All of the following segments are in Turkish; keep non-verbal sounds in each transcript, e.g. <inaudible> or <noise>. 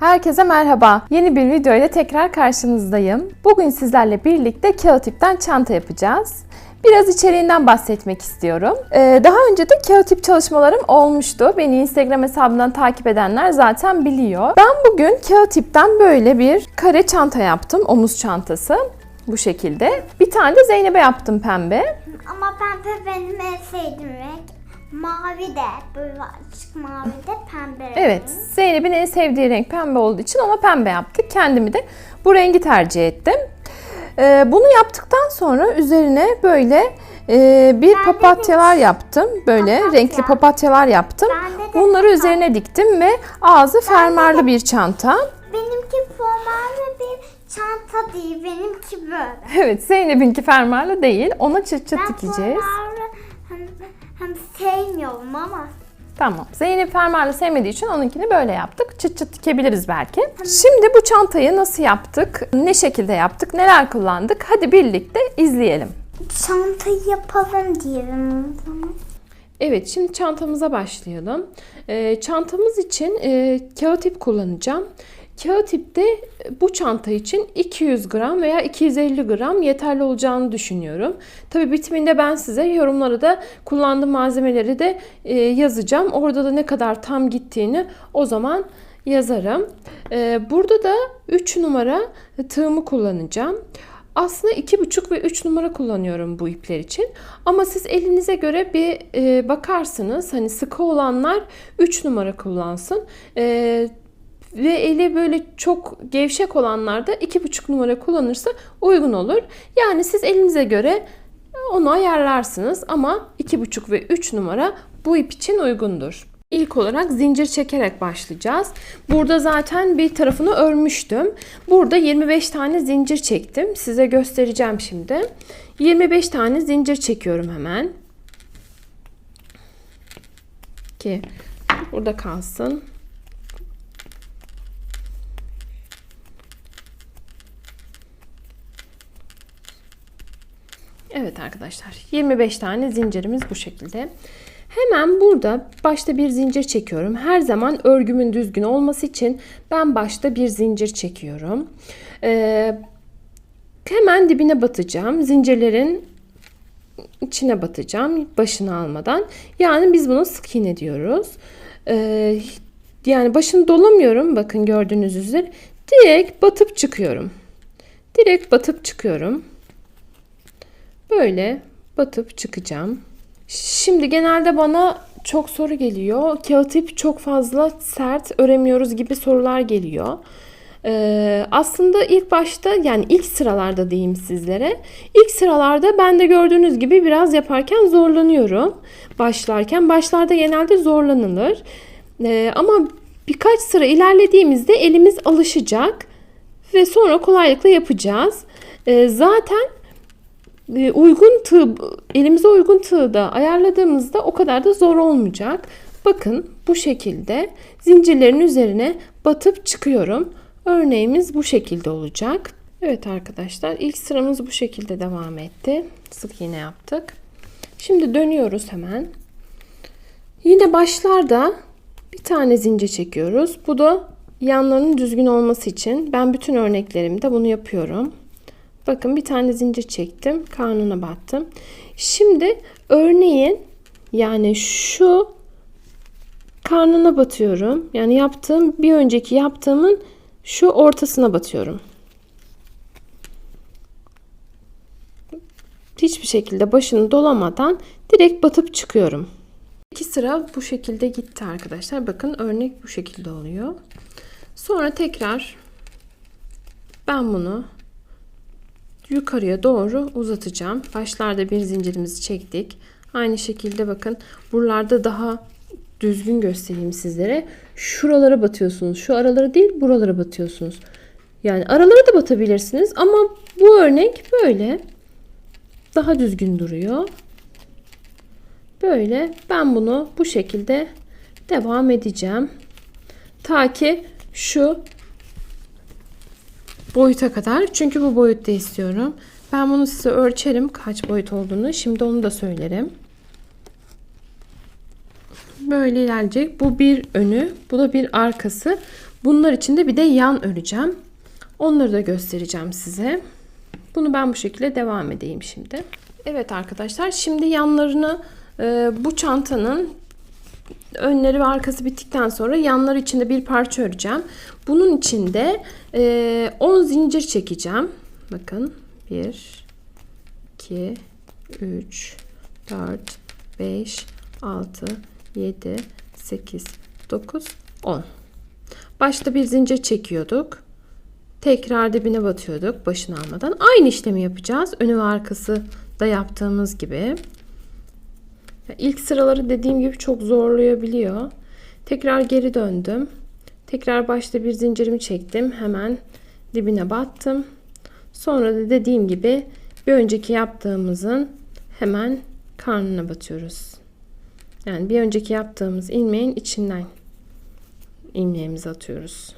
Herkese merhaba. Yeni bir video ile tekrar karşınızdayım. Bugün sizlerle birlikte kağıt ipten çanta yapacağız. Biraz içeriğinden bahsetmek istiyorum. Ee, daha önce de kağıt ip çalışmalarım olmuştu. Beni Instagram hesabından takip edenler zaten biliyor. Ben bugün kağıt ipten böyle bir kare çanta yaptım. Omuz çantası. Bu şekilde. Bir tane de Zeynep'e yaptım pembe. Ama pembe benim en. Mavi de böyle açık mavi de pembe renk. Evet, Zeynep'in en sevdiği renk pembe olduğu için ona pembe yaptık. Kendimi de bu rengi tercih ettim. Ee, bunu yaptıktan sonra üzerine böyle e, bir Ben de papatyalar yaptım. Böyle Papatya. renkli papatyalar yaptım. Ben de de Bunları papatya. üzerine diktim ve ağzı fermuarlı bir çanta. Benimki formal bir çanta değil. Benimki böyle. Evet, Zeynep'inki fermuarlı değil. Ona çıt çıt Ben dikeceğiz. formallı hem, sevmiyorum ama. Tamam. Zeynep fermuarlı sevmediği için onunkini böyle yaptık. Çıt çıt dikebiliriz belki. Şimdi bu çantayı nasıl yaptık? Ne şekilde yaptık? Neler kullandık? Hadi birlikte izleyelim. Çantayı yapalım diyelim o zaman. Evet, şimdi çantamıza başlayalım. Ee, çantamız için e, kağıt ip kullanacağım. Kağıt ipte bu çanta için 200 gram veya 250 gram yeterli olacağını düşünüyorum. Tabi bitiminde ben size yorumlara da kullandığım malzemeleri de e, yazacağım. Orada da ne kadar tam gittiğini o zaman yazarım. Ee, burada da 3 numara tığımı kullanacağım. Aslında iki buçuk ve 3 numara kullanıyorum bu ipler için. Ama siz elinize göre bir e, bakarsınız. Hani sıkı olanlar 3 numara kullansın. E, ve eli böyle çok gevşek olanlar da iki buçuk numara kullanırsa uygun olur. Yani siz elinize göre onu ayarlarsınız ama iki buçuk ve 3 numara bu ip için uygundur. İlk olarak zincir çekerek başlayacağız. Burada zaten bir tarafını örmüştüm. Burada 25 tane zincir çektim. Size göstereceğim şimdi. 25 tane zincir çekiyorum hemen. Ki burada kalsın. Evet arkadaşlar 25 tane zincirimiz bu şekilde. Hemen burada başta bir zincir çekiyorum. Her zaman örgümün düzgün olması için ben başta bir zincir çekiyorum. Ee, hemen dibine batacağım. Zincirlerin içine batacağım başını almadan. Yani biz bunu sık iğne diyoruz. Ee, yani başını dolamıyorum bakın gördüğünüz üzere. Direkt batıp çıkıyorum. Direkt batıp çıkıyorum. Böyle batıp çıkacağım. Şimdi genelde bana çok soru geliyor. Kağıt ip çok fazla sert öremiyoruz gibi sorular geliyor. Ee, aslında ilk başta yani ilk sıralarda diyeyim sizlere. İlk sıralarda ben de gördüğünüz gibi biraz yaparken zorlanıyorum. Başlarken başlarda genelde zorlanılır. Ee, ama birkaç sıra ilerlediğimizde elimiz alışacak ve sonra kolaylıkla yapacağız. Ee, zaten uygun tığ, elimize uygun tığ da ayarladığımızda o kadar da zor olmayacak. Bakın bu şekilde zincirlerin üzerine batıp çıkıyorum. Örneğimiz bu şekilde olacak. Evet arkadaşlar ilk sıramız bu şekilde devam etti. Sık iğne yaptık. Şimdi dönüyoruz hemen. Yine başlarda bir tane zincir çekiyoruz. Bu da yanlarının düzgün olması için ben bütün örneklerimde bunu yapıyorum. Bakın bir tane zincir çektim. Karnına battım. Şimdi örneğin yani şu karnına batıyorum. Yani yaptığım bir önceki yaptığımın şu ortasına batıyorum. Hiçbir şekilde başını dolamadan direkt batıp çıkıyorum. İki sıra bu şekilde gitti arkadaşlar. Bakın örnek bu şekilde oluyor. Sonra tekrar ben bunu yukarıya doğru uzatacağım. Başlarda bir zincirimizi çektik. Aynı şekilde bakın buralarda daha düzgün göstereyim sizlere. Şuralara batıyorsunuz. Şu aralara değil buralara batıyorsunuz. Yani aralara da batabilirsiniz ama bu örnek böyle daha düzgün duruyor. Böyle ben bunu bu şekilde devam edeceğim. Ta ki şu boyuta kadar. Çünkü bu boyutta istiyorum. Ben bunu size ölçerim kaç boyut olduğunu. Şimdi onu da söylerim. Böyle ilerleyecek. Bu bir önü, bu da bir arkası. Bunlar için de bir de yan öreceğim. Onları da göstereceğim size. Bunu ben bu şekilde devam edeyim şimdi. Evet arkadaşlar şimdi yanlarını e, bu çantanın önleri ve arkası bittikten sonra yanları içinde bir parça öreceğim. Bunun içinde e, 10 zincir çekeceğim. Bakın 1 2 3 4 5 6 7 8 9 10 Başta bir zincir çekiyorduk. Tekrar dibine batıyorduk başını almadan. Aynı işlemi yapacağız. Önü ve arkası da yaptığımız gibi. İlk sıraları dediğim gibi çok zorlayabiliyor. Tekrar geri döndüm. Tekrar başta bir zincirimi çektim. Hemen dibine battım. Sonra da dediğim gibi bir önceki yaptığımızın hemen karnına batıyoruz. Yani bir önceki yaptığımız ilmeğin içinden ilmeğimizi atıyoruz.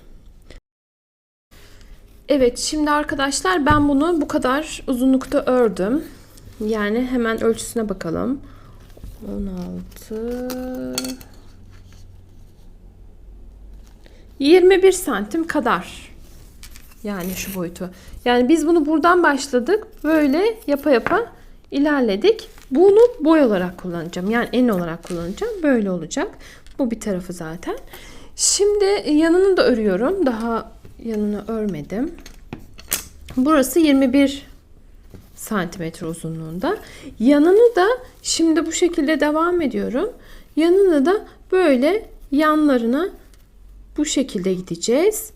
Evet şimdi arkadaşlar ben bunu bu kadar uzunlukta ördüm. Yani hemen ölçüsüne bakalım. 16 21 santim kadar. Yani şu boyutu. Yani biz bunu buradan başladık. Böyle yapa yapa ilerledik. Bunu boy olarak kullanacağım. Yani en olarak kullanacağım. Böyle olacak. Bu bir tarafı zaten. Şimdi yanını da örüyorum. Daha yanını örmedim. Burası 21 santimetre uzunluğunda. Yanını da şimdi bu şekilde devam ediyorum. Yanını da böyle yanlarına bu şekilde gideceğiz.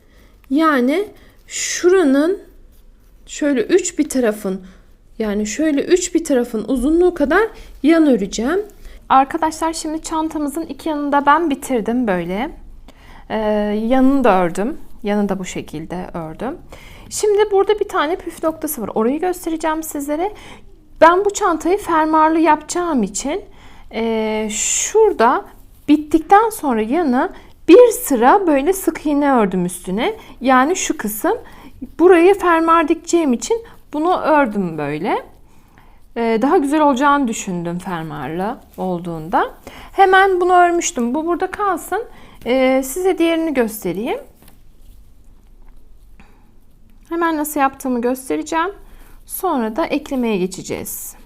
Yani şuranın şöyle üç bir tarafın yani şöyle üç bir tarafın uzunluğu kadar yan öreceğim. Arkadaşlar şimdi çantamızın iki yanında ben bitirdim böyle. Ee, yanını da ördüm. Yanı da bu şekilde ördüm. Şimdi burada bir tane püf noktası var. Orayı göstereceğim sizlere. Ben bu çantayı fermuarlı yapacağım için e, şurada bittikten sonra yanı bir sıra böyle sık iğne ördüm üstüne. Yani şu kısım. Burayı fermuar dikeceğim için bunu ördüm böyle. Ee, daha güzel olacağını düşündüm fermuarlı olduğunda. Hemen bunu örmüştüm. Bu burada kalsın. Ee, size diğerini göstereyim. Hemen nasıl yaptığımı göstereceğim. Sonra da eklemeye geçeceğiz.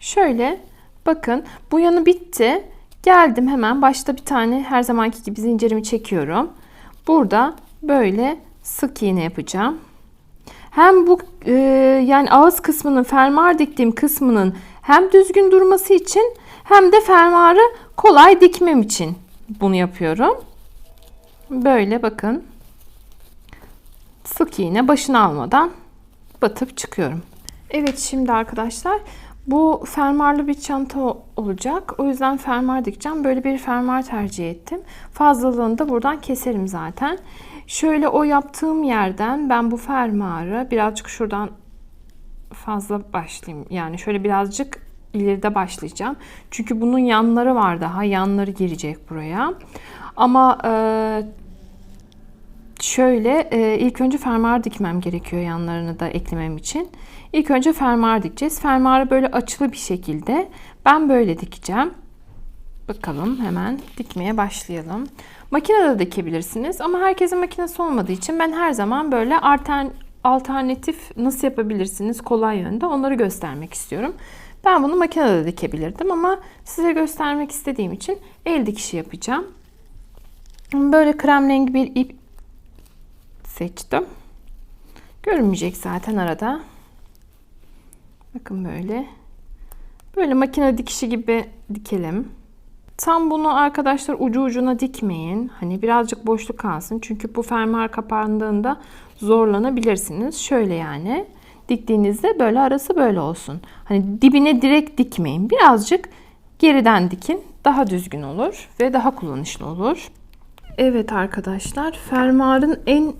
Şöyle bakın bu yanı bitti. Geldim hemen başta bir tane her zamanki gibi zincirimi çekiyorum. Burada böyle sık iğne yapacağım. Hem bu e, yani ağız kısmının fermuar diktiğim kısmının hem düzgün durması için hem de fermuarı kolay dikmem için bunu yapıyorum. Böyle bakın sık iğne başını almadan batıp çıkıyorum. Evet şimdi arkadaşlar bu fermuarlı bir çanta olacak. O yüzden fermuar dikeceğim. Böyle bir fermuar tercih ettim. Fazlalığını da buradan keserim zaten. Şöyle o yaptığım yerden ben bu fermuarı birazcık şuradan fazla başlayayım. Yani şöyle birazcık ileride başlayacağım. Çünkü bunun yanları var daha. Yanları girecek buraya. Ama e, şöyle e, ilk önce fermuar dikmem gerekiyor yanlarını da eklemem için. İlk önce fermuar dikeceğiz. Fermuarı böyle açılı bir şekilde ben böyle dikeceğim. Bakalım hemen dikmeye başlayalım. Makinede dikebilirsiniz ama herkesin makinesi olmadığı için ben her zaman böyle altern, alternatif nasıl yapabilirsiniz kolay yönde onları göstermek istiyorum. Ben bunu makinede dikebilirdim ama size göstermek istediğim için el dikişi yapacağım. Böyle krem rengi bir ip seçtim. Görünmeyecek zaten arada. Bakın böyle. Böyle makine dikişi gibi dikelim. Tam bunu arkadaşlar ucu ucuna dikmeyin. Hani birazcık boşluk kalsın. Çünkü bu fermuar kapandığında zorlanabilirsiniz. Şöyle yani. Diktiğinizde böyle arası böyle olsun. Hani dibine direkt dikmeyin. Birazcık geriden dikin. Daha düzgün olur ve daha kullanışlı olur. Evet arkadaşlar fermuarın en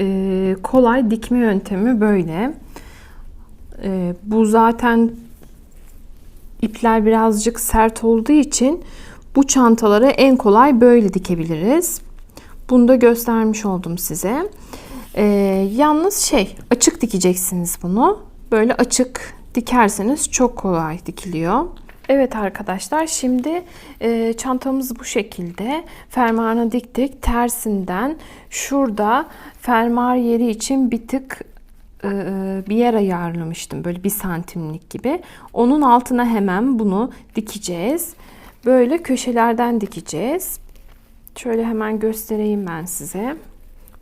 e, kolay dikme yöntemi böyle. E, bu zaten ipler birazcık sert olduğu için bu çantaları en kolay böyle dikebiliriz. Bunu da göstermiş oldum size. E, yalnız şey açık dikeceksiniz bunu. Böyle açık dikerseniz çok kolay dikiliyor. Evet arkadaşlar şimdi e, çantamız bu şekilde fermuarını diktik tersinden şurada fermuar yeri için bir tık e, bir yer ayarlamıştım. Böyle bir santimlik gibi. Onun altına hemen bunu dikeceğiz. Böyle köşelerden dikeceğiz. Şöyle hemen göstereyim ben size.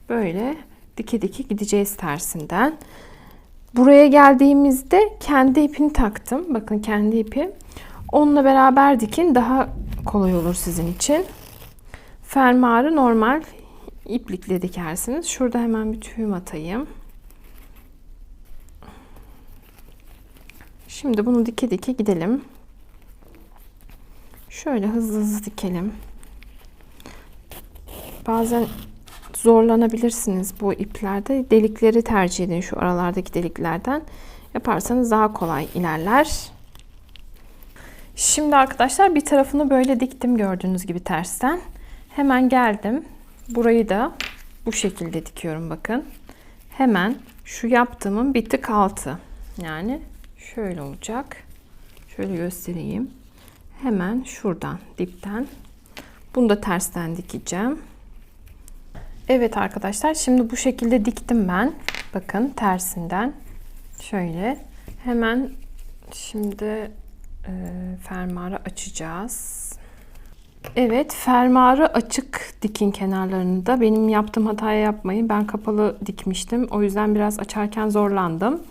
Böyle dike dike gideceğiz tersinden. Buraya geldiğimizde kendi ipini taktım. Bakın kendi ipi. Onunla beraber dikin daha kolay olur sizin için. Fermuarı normal iplikle dikersiniz. Şurada hemen bir tüyüm atayım. Şimdi bunu dike dike gidelim. Şöyle hızlı hızlı dikelim. Bazen zorlanabilirsiniz bu iplerde. Delikleri tercih edin şu aralardaki deliklerden. Yaparsanız daha kolay ilerler. Şimdi arkadaşlar bir tarafını böyle diktim gördüğünüz gibi tersten. Hemen geldim. Burayı da bu şekilde dikiyorum bakın. Hemen şu yaptığımın bir tık altı. Yani şöyle olacak. Şöyle göstereyim. Hemen şuradan dipten. Bunu da tersten dikeceğim. Evet arkadaşlar şimdi bu şekilde diktim ben. Bakın tersinden. Şöyle. Hemen şimdi e, fermuarı açacağız. Evet fermuarı açık dikin kenarlarını da benim yaptığım hatayı yapmayın. Ben kapalı dikmiştim. O yüzden biraz açarken zorlandım.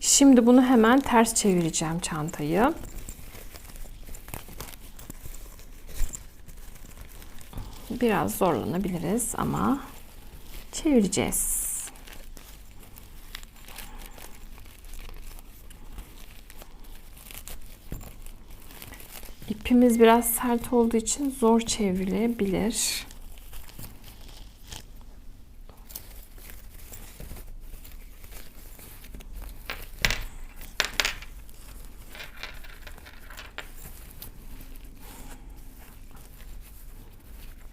Şimdi bunu hemen ters çevireceğim çantayı. Biraz zorlanabiliriz ama çevireceğiz. İpimiz biraz sert olduğu için zor çevrilebilir.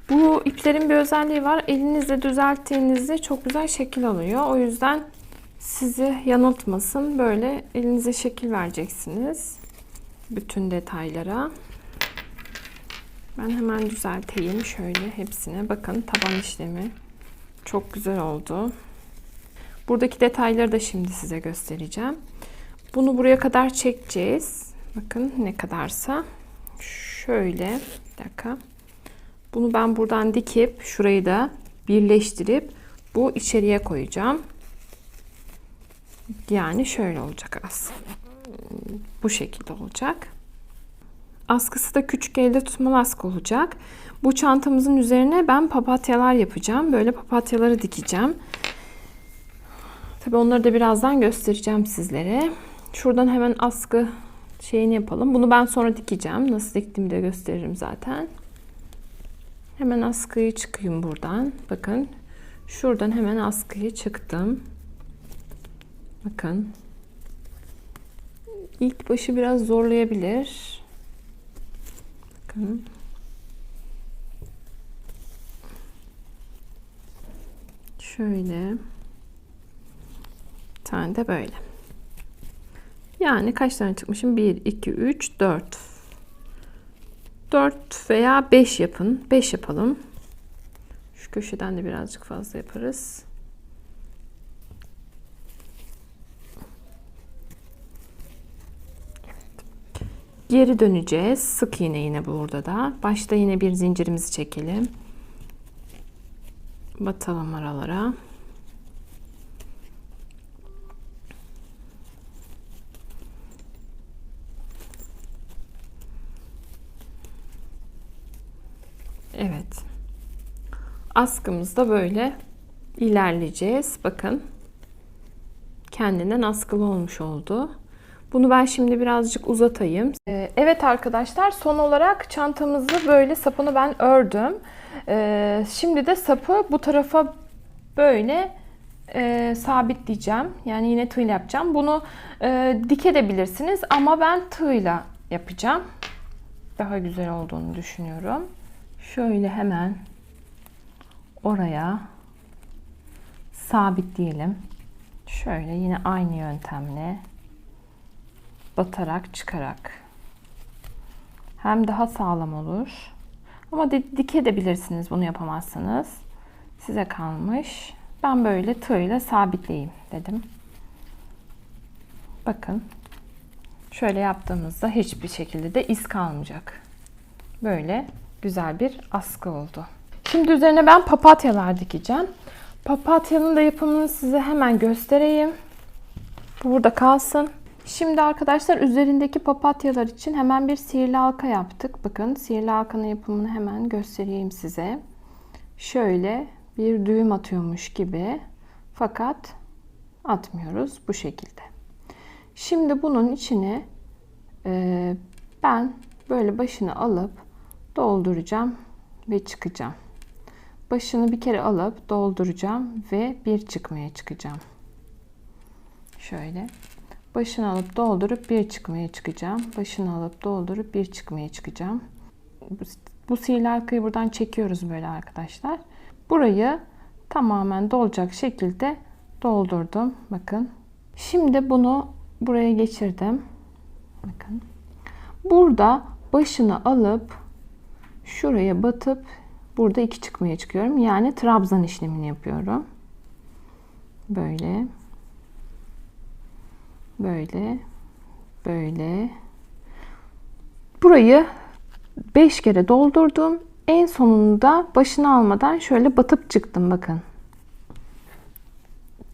Bu iplerin bir özelliği var. Elinizle düzelttiğinizde çok güzel şekil alıyor. O yüzden sizi yanıltmasın. Böyle elinize şekil vereceksiniz. Bütün detaylara. Ben hemen düzelteyim şöyle hepsine. Bakın taban işlemi çok güzel oldu. Buradaki detayları da şimdi size göstereceğim. Bunu buraya kadar çekeceğiz. Bakın ne kadarsa. Şöyle bir dakika. Bunu ben buradan dikip şurayı da birleştirip bu içeriye koyacağım. Yani şöyle olacak aslında. Bu şekilde olacak. Askısı da küçük elde tutmalı askı olacak. Bu çantamızın üzerine ben papatyalar yapacağım. Böyle papatyaları dikeceğim. Tabi onları da birazdan göstereceğim sizlere. Şuradan hemen askı şeyini yapalım. Bunu ben sonra dikeceğim. Nasıl diktiğimi de gösteririm zaten. Hemen askıyı çıkayım buradan. Bakın. Şuradan hemen askıyı çıktım. Bakın. İlk başı biraz zorlayabilir. Bakın. Şöyle. Bir tane de böyle. Yani kaç tane çıkmışım? 1, 2, 3, 4. 4 veya 5 yapın. 5 yapalım. Şu köşeden de birazcık fazla yaparız. Geri döneceğiz. Sık iğne yine burada da. Başta yine bir zincirimizi çekelim. Batalım aralara. Evet. Askımızda böyle ilerleyeceğiz. Bakın. Kendinden askılı olmuş oldu. Bunu ben şimdi birazcık uzatayım. Ee, evet arkadaşlar son olarak çantamızı böyle sapını ben ördüm. Ee, şimdi de sapı bu tarafa böyle e, sabitleyeceğim. Yani yine tığla yapacağım. Bunu e, dikebilirsiniz ama ben tığla yapacağım. Daha güzel olduğunu düşünüyorum. Şöyle hemen oraya sabitleyelim. Şöyle yine aynı yöntemle batarak çıkarak Hem daha sağlam olur. Ama di- dikebilirsiniz bunu yapamazsanız. Size kalmış. Ben böyle tığla sabitleyeyim dedim. Bakın. Şöyle yaptığımızda hiçbir şekilde de iz kalmayacak. Böyle güzel bir askı oldu. Şimdi üzerine ben papatyalar dikeceğim. Papatyanın da yapımını size hemen göstereyim. Bu burada kalsın. Şimdi arkadaşlar üzerindeki papatyalar için hemen bir sihirli halka yaptık. Bakın sihirli halkanın yapımını hemen göstereyim size. Şöyle bir düğüm atıyormuş gibi fakat atmıyoruz bu şekilde. Şimdi bunun içine e, ben böyle başını alıp dolduracağım ve çıkacağım. Başını bir kere alıp dolduracağım ve bir çıkmaya çıkacağım. Şöyle. Başını alıp doldurup bir çıkmaya çıkacağım. Başını alıp doldurup bir çıkmaya çıkacağım. Bu, sihirli halkayı buradan çekiyoruz böyle arkadaşlar. Burayı tamamen dolacak şekilde doldurdum. Bakın. Şimdi bunu buraya geçirdim. Bakın. Burada başını alıp şuraya batıp burada iki çıkmaya çıkıyorum. Yani trabzan işlemini yapıyorum. Böyle. Böyle. Böyle. Burayı 5 kere doldurdum. En sonunda başını almadan şöyle batıp çıktım bakın.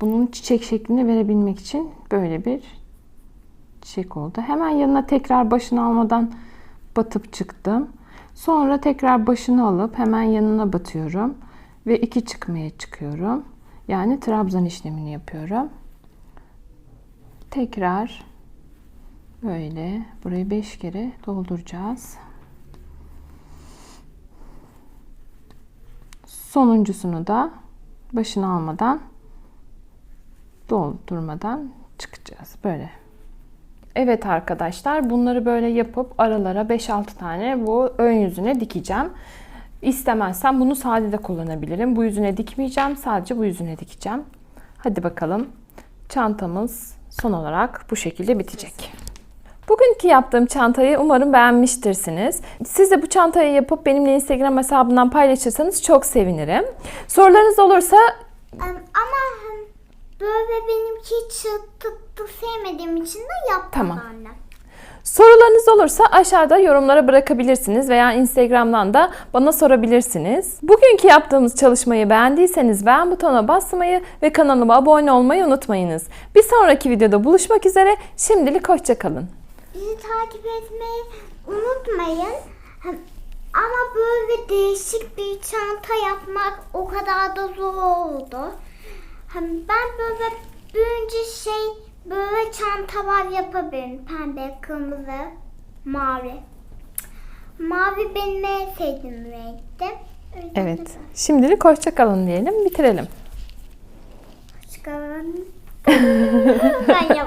Bunun çiçek şeklini verebilmek için böyle bir çiçek oldu. Hemen yanına tekrar başını almadan batıp çıktım. Sonra tekrar başını alıp hemen yanına batıyorum ve iki çıkmaya çıkıyorum. Yani trabzan işlemini yapıyorum. Tekrar böyle burayı 5 kere dolduracağız. Sonuncusunu da başını almadan doldurmadan çıkacağız. Böyle. Evet arkadaşlar bunları böyle yapıp aralara 5-6 tane bu ön yüzüne dikeceğim. İstemezsem bunu sade de kullanabilirim. Bu yüzüne dikmeyeceğim. Sadece bu yüzüne dikeceğim. Hadi bakalım. Çantamız son olarak bu şekilde bitecek. Bugünkü yaptığım çantayı umarım beğenmiştirsiniz. Siz de bu çantayı yapıp benimle Instagram hesabından paylaşırsanız çok sevinirim. Sorularınız olursa Ama böyle benimki çıtıktı sevmediğim için de yapmadım Tamam. anne. Sorularınız olursa aşağıda yorumlara bırakabilirsiniz veya Instagram'dan da bana sorabilirsiniz. Bugünkü yaptığımız çalışmayı beğendiyseniz beğen butonuna basmayı ve kanalıma abone olmayı unutmayınız. Bir sonraki videoda buluşmak üzere. Şimdilik hoşçakalın. Bizi takip etmeyi unutmayın. Ama böyle değişik bir çanta yapmak o kadar da zor oldu. Ben böyle büyünce şey böyle çantalar yapabilirim. Pembe, kırmızı, mavi. Mavi benim en sevdiğim renkti. Evet. de Şimdilik hoşçakalın diyelim. Bitirelim. Çıkarın. <laughs> ben yap.